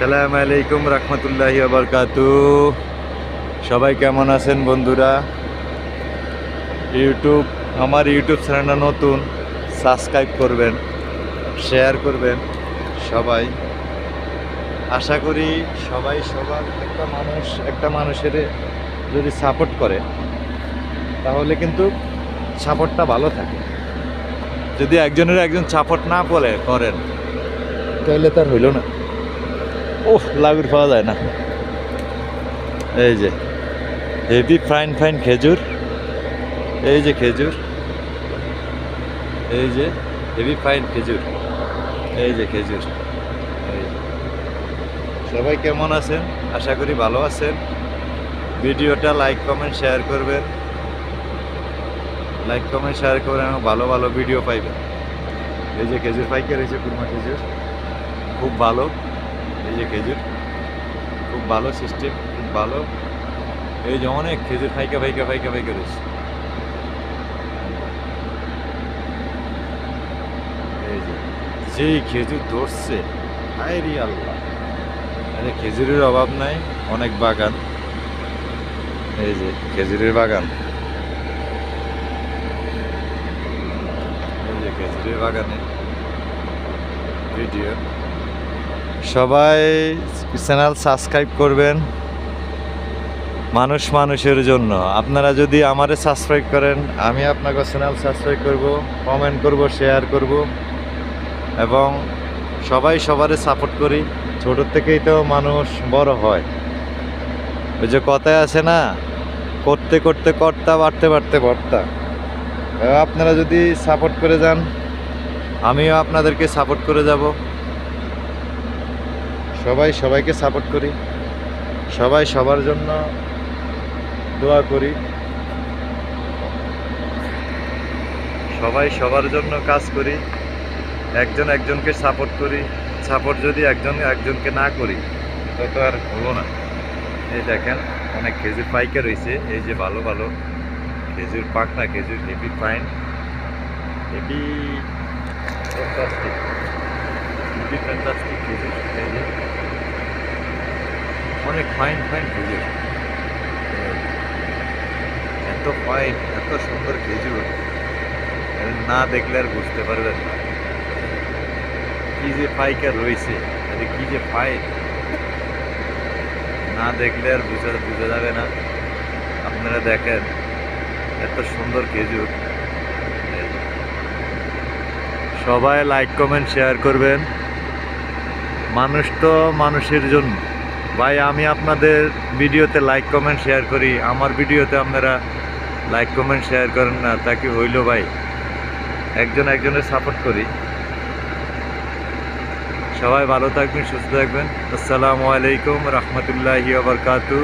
সালাম আলাইকুম রহমতুল্লাহি আবরকাতু সবাই কেমন আছেন বন্ধুরা? ইউটিউব, আমার ইউটিউব চ্যানেলটা নতুন, সাবস্ক্রাইব করবেন, শেয়ার করবেন সবাই। আশা করি সবাই সবার একটা মানুষ, একটা মানুষের যদি সাপোর্ট করে, তাহলে কিন্তু সাপোর্টটা ভালো থাকে। যদি একজনের একজন সাপোর্ট না বলে, করেন, তাহলে তার হইল না। ওহ, লাগুর পাওয়া যায় না। এই যে, হেভি ফাইন ফাইন খেজুর। এই যে খেজুর। এই যে, হেভি ফাইন খেজুর। এই যে খেজুর। সবাই কেমন আছেন? আশা করি ভালো আছেন। ভিডিওটা লাইক, কমেন্ট, শেয়ার করবেন। লাইক, কমেন্ট, শেয়ার করে আমার ভালো ভালো ভিডিও পাইবেন। এই যে খেজুর পাইকার, এই যে কুরমা খেজুর। খুব ভালো। এই যে খেজুর, খুব ভালো সিস্টেম খুব ভালো। এই যে অনেক খেজুর ফাইকা ফাইকা ফাইকা ফাইকা রয়েছে। এই যে, যেই খেজুর ধরছে আইরি আল্লাহ। আরে খেজুরের অভাব নাই, অনেক বাগান। এই যে খেজুরের বাগান। এই যে খেজুরের বাগানে ভিডিও। সবাই চ্যানেল সাবস্ক্রাইব করবেন মানুষ মানুষের জন্য। আপনারা যদি আমারে সাবস্ক্রাইব করেন, আমি আপনাকে চ্যানেল সাবস্ক্রাইব করব, কমেন্ট করব, শেয়ার করব এবং সবাই সবারে সাপোর্ট করি। ছোট থেকেই তো মানুষ বড় হয়। ওই যে কথায় আছে না, করতে করতে কর্তা, বাড়তে বাড়তে এবার আপনারা যদি সাপোর্ট করে যান, আমিও আপনাদেরকে সাপোর্ট করে যাব। সবাই সবাইকে সাপোর্ট করি। সবাই সবার জন্য দোয়া করি। সবাই সবার জন্য কাজ করি। একজন একজনকে সাপোর্ট করি। সাপোর্ট যদি একজন একজনকে না করি তত আর হলো না। এই দেখেন, অনেক খেজুর পাইকার রয়েছে। এই যে ভালো ভালো খেজুর পাক না, খেজুর হেভি ফাইন হেভি খেজুর। অনেক ফাইন ফাইন খেজুর এত ফাইন এত সুন্দর খেজুর না দেখলে আর বুঝতে পারবেন না। কি যে পাইকার রয়েছে আরে কি যে ফাইন না দেখলে আর বুঝা, বোঝা যাবে না। আপনারা দেখেন, এত সুন্দর খেজুর। সবাই লাইক কমেন্ট শেয়ার করবেন। মানুষ তো মানুষের জন্য। ভাই, আমি আপনাদের ভিডিওতে লাইক কমেন্ট শেয়ার করি। আমার ভিডিওতে আপনারা লাইক কমেন্ট শেয়ার করেন না, তা কি হইল ভাই? একজন একজনের সাপোর্ট করি। সবাই ভালো থাকবেন, সুস্থ থাকবেন। আসসালামু আলাইকুম, রহমতুল্লাহি আবরকাতু